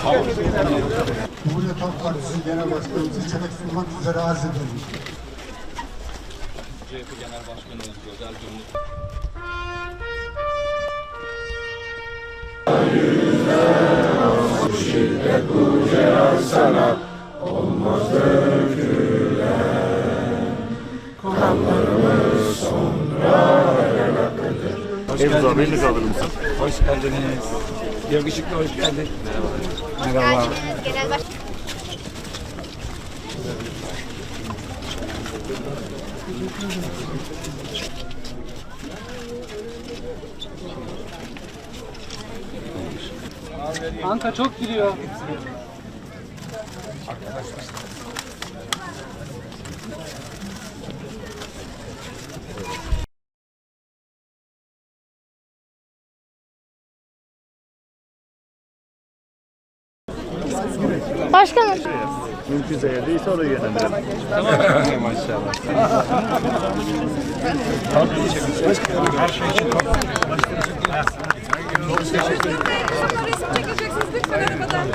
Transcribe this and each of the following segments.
Cumhuriyet Halk Partisi Genel Başkanımızı içerek sunmak üzere arz ediyorum. CHP Genel Başkanımız Özel Cumhur Emza beni de alır mısın? Hoş geldiniz. Yakışıklı hoş geldin. Merhaba. Merhaba. geldiniz genel baş... Anka çok giriyor. Başkanım. Mümkünse yerdeyse oraya yönlendirelim. Maşallah. resim çekeceksiniz lütfen arabadan.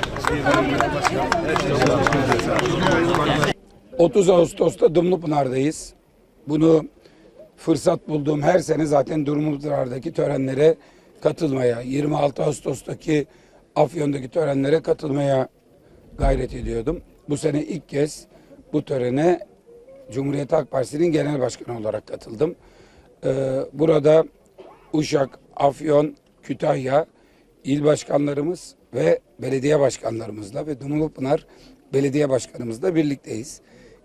30 Ağustos'ta Dumlupınar'dayız. Bunu fırsat bulduğum her sene zaten Dumlupınar'daki törenlere katılmaya, 26 Ağustos'taki Afyon'daki törenlere katılmaya gayret ediyordum. Bu sene ilk kez bu törene Cumhuriyet Halk Partisi'nin genel başkanı olarak katıldım. Ee, burada Uşak, Afyon, Kütahya il başkanlarımız ve belediye başkanlarımızla ve Dumlupınar belediye başkanımızla birlikteyiz.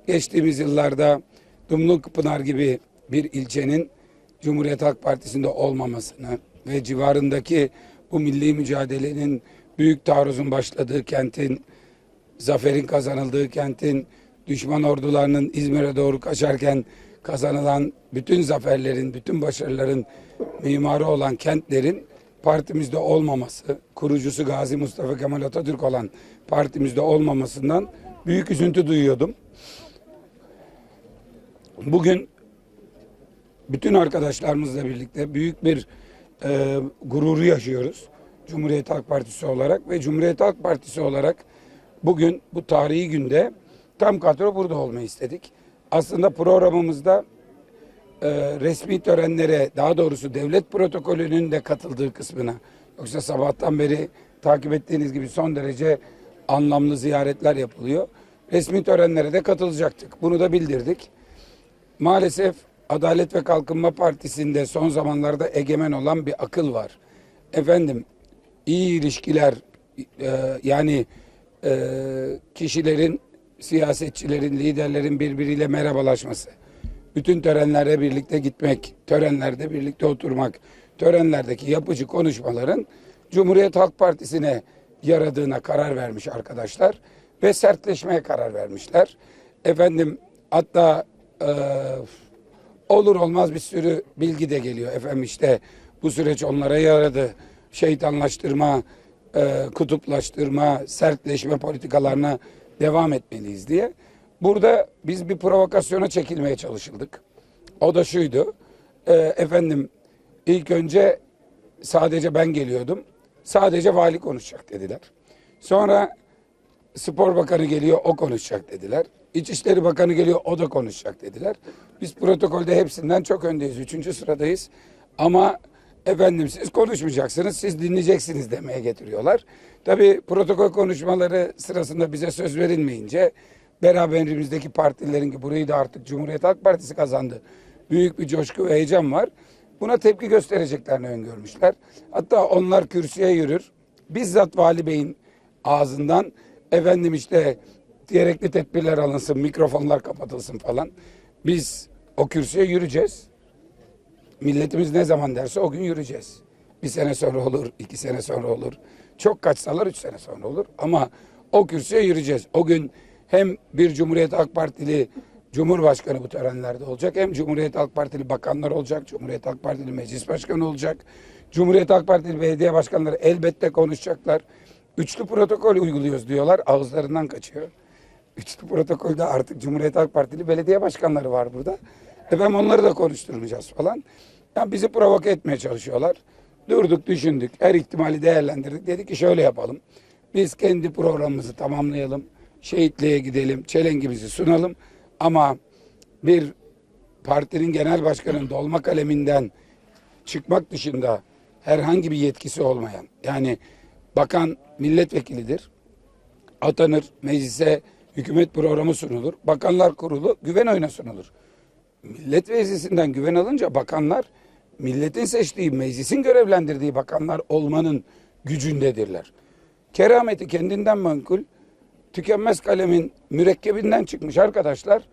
Geçtiğimiz yıllarda Dumlupınar gibi bir ilçenin Cumhuriyet Halk Partisi'nde olmamasını ve civarındaki bu milli mücadelenin büyük taarruzun başladığı kentin zaferin kazanıldığı kentin düşman ordularının İzmir'e doğru kaçarken kazanılan bütün zaferlerin, bütün başarıların mimarı olan kentlerin partimizde olmaması, kurucusu Gazi Mustafa Kemal Atatürk olan partimizde olmamasından büyük üzüntü duyuyordum. Bugün bütün arkadaşlarımızla birlikte büyük bir e, gururu yaşıyoruz. Cumhuriyet Halk Partisi olarak ve Cumhuriyet Halk Partisi olarak bugün bu tarihi günde tam kadro burada olmayı istedik. Aslında programımızda e, resmi törenlere daha doğrusu devlet protokolünün de katıldığı kısmına yoksa sabahtan beri takip ettiğiniz gibi son derece anlamlı ziyaretler yapılıyor. Resmi törenlere de katılacaktık. Bunu da bildirdik. Maalesef Adalet ve Kalkınma Partisi'nde son zamanlarda egemen olan bir akıl var. Efendim iyi ilişkiler e, yani kişilerin, siyasetçilerin, liderlerin birbiriyle merhabalaşması, bütün törenlere birlikte gitmek, törenlerde birlikte oturmak, törenlerdeki yapıcı konuşmaların Cumhuriyet Halk Partisi'ne yaradığına karar vermiş arkadaşlar ve sertleşmeye karar vermişler. Efendim hatta e, olur olmaz bir sürü bilgi de geliyor. Efendim işte bu süreç onlara yaradı. Şeytanlaştırma, e, kutuplaştırma, sertleşme politikalarına devam etmeliyiz diye. Burada biz bir provokasyona çekilmeye çalışıldık. O da şuydu. E, efendim ilk önce sadece ben geliyordum. Sadece vali konuşacak dediler. Sonra Spor Bakanı geliyor o konuşacak dediler. İçişleri Bakanı geliyor o da konuşacak dediler. Biz protokolde hepsinden çok öndeyiz. Üçüncü sıradayız. Ama efendim siz konuşmayacaksınız siz dinleyeceksiniz demeye getiriyorlar. Tabii protokol konuşmaları sırasında bize söz verilmeyince beraberimizdeki partilerin ki burayı da artık Cumhuriyet Halk Partisi kazandı. Büyük bir coşku ve heyecan var. Buna tepki göstereceklerini öngörmüşler. Hatta onlar kürsüye yürür. Bizzat Vali Bey'in ağzından efendim işte gerekli tedbirler alınsın, mikrofonlar kapatılsın falan. Biz o kürsüye yürüyeceğiz. Milletimiz ne zaman derse o gün yürüyeceğiz. Bir sene sonra olur, iki sene sonra olur. Çok kaçsalar üç sene sonra olur. Ama o kürsüye yürüyeceğiz. O gün hem bir Cumhuriyet Halk Partili Cumhurbaşkanı bu törenlerde olacak. Hem Cumhuriyet Halk Partili bakanlar olacak. Cumhuriyet Halk Partili meclis başkanı olacak. Cumhuriyet Halk Partili belediye başkanları elbette konuşacaklar. Üçlü protokol uyguluyoruz diyorlar. Ağızlarından kaçıyor. Üçlü protokolde artık Cumhuriyet Halk Partili belediye başkanları var burada. Efendim onları da konuşturmayacağız falan. Yani bizi provoke etmeye çalışıyorlar. Durduk, düşündük. Her ihtimali değerlendirdik. Dedik ki şöyle yapalım. Biz kendi programımızı tamamlayalım. Şehitliğe gidelim. Çelengimizi sunalım. Ama bir partinin genel başkanının dolma kaleminden çıkmak dışında herhangi bir yetkisi olmayan yani bakan milletvekilidir atanır meclise hükümet programı sunulur bakanlar kurulu güven oyuna sunulur millet meclisinden güven alınca bakanlar milletin seçtiği meclisin görevlendirdiği bakanlar olmanın gücündedirler kerameti kendinden menkul tükenmez kalemin mürekkebinden çıkmış arkadaşlar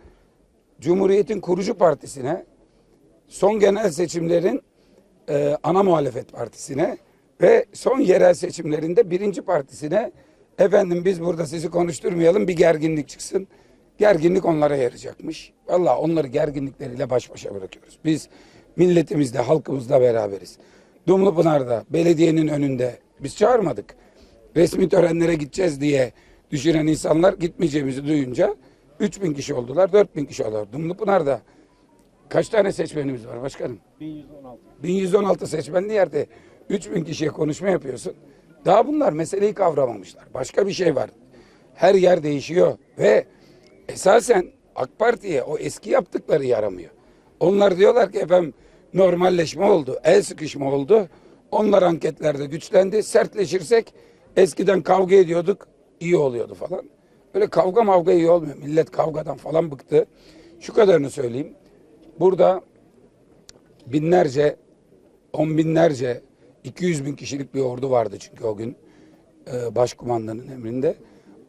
Cumhuriyet'in kurucu partisine son genel seçimlerin e, ana muhalefet partisine ve son yerel seçimlerinde birinci partisine efendim biz burada sizi konuşturmayalım bir gerginlik çıksın. Gerginlik onlara yarayacakmış. Vallahi onları gerginlikleriyle baş başa bırakıyoruz. Biz milletimizle, halkımızla beraberiz. Dumlupınar'da belediyenin önünde biz çağırmadık. Resmi törenlere gideceğiz diye düşünen insanlar gitmeyeceğimizi duyunca 3000 kişi oldular, 4000 kişi oldular. Dumlupınar'da kaç tane seçmenimiz var başkanım? 1116. 1116 seçmenli yerde 3000 kişiye konuşma yapıyorsun. Daha bunlar meseleyi kavramamışlar. Başka bir şey var. Her yer değişiyor ve esasen AK Parti'ye o eski yaptıkları yaramıyor. Onlar diyorlar ki efendim normalleşme oldu, el sıkışma oldu. Onlar anketlerde güçlendi. Sertleşirsek eskiden kavga ediyorduk, iyi oluyordu falan. Böyle kavga mavga iyi olmuyor. Millet kavgadan falan bıktı. Şu kadarını söyleyeyim. Burada binlerce, on binlerce, 200 bin kişilik bir ordu vardı çünkü o gün e, başkumandanın emrinde.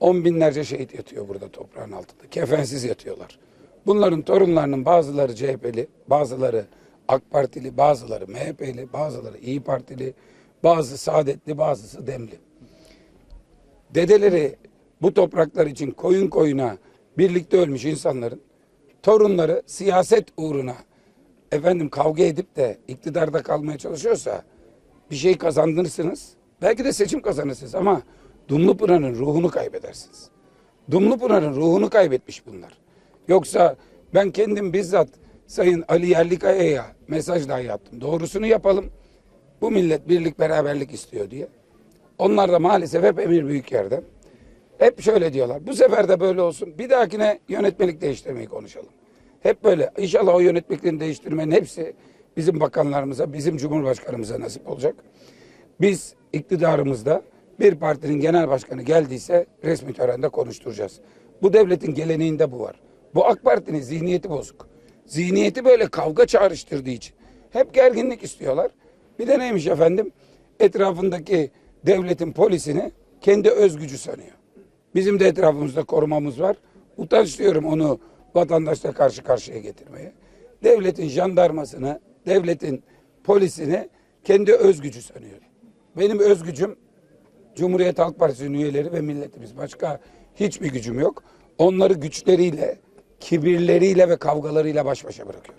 On binlerce şehit yatıyor burada toprağın altında. Kefensiz yatıyorlar. Bunların torunlarının bazıları CHP'li, bazıları AK Partili, bazıları MHP'li, bazıları İyi Partili, bazı Saadetli, bazısı Demli. Dedeleri bu topraklar için koyun koyuna birlikte ölmüş insanların torunları siyaset uğruna efendim kavga edip de iktidarda kalmaya çalışıyorsa bir şey kazandırırsınız. Belki de seçim kazanırsınız ama Dumlupınar'ın ruhunu kaybedersiniz. Dumlupınar'ın ruhunu kaybetmiş bunlar. Yoksa ben kendim bizzat Sayın Ali Yerlikaya'ya mesaj dahi attım. Doğrusunu yapalım. Bu millet birlik beraberlik istiyor diye. Onlar da maalesef hep emir büyük yerden. Hep şöyle diyorlar. Bu sefer de böyle olsun. Bir dahakine yönetmelik değiştirmeyi konuşalım. Hep böyle. İnşallah o yönetmeliklerini değiştirmenin hepsi bizim bakanlarımıza, bizim cumhurbaşkanımıza nasip olacak. Biz iktidarımızda bir partinin genel başkanı geldiyse resmi törende konuşturacağız. Bu devletin geleneğinde bu var. Bu AK Parti'nin zihniyeti bozuk. Zihniyeti böyle kavga çağrıştırdığı için. Hep gerginlik istiyorlar. Bir de neymiş efendim? Etrafındaki devletin polisini kendi özgücü sanıyor. Bizim de etrafımızda korumamız var. Utanç diyorum onu vatandaşla karşı karşıya getirmeye. Devletin jandarmasını, devletin polisini kendi özgücü sanıyor. Benim özgücüm Cumhuriyet Halk Partisi üyeleri ve milletimiz. Başka hiçbir gücüm yok. Onları güçleriyle, kibirleriyle ve kavgalarıyla baş başa bırakıyorum.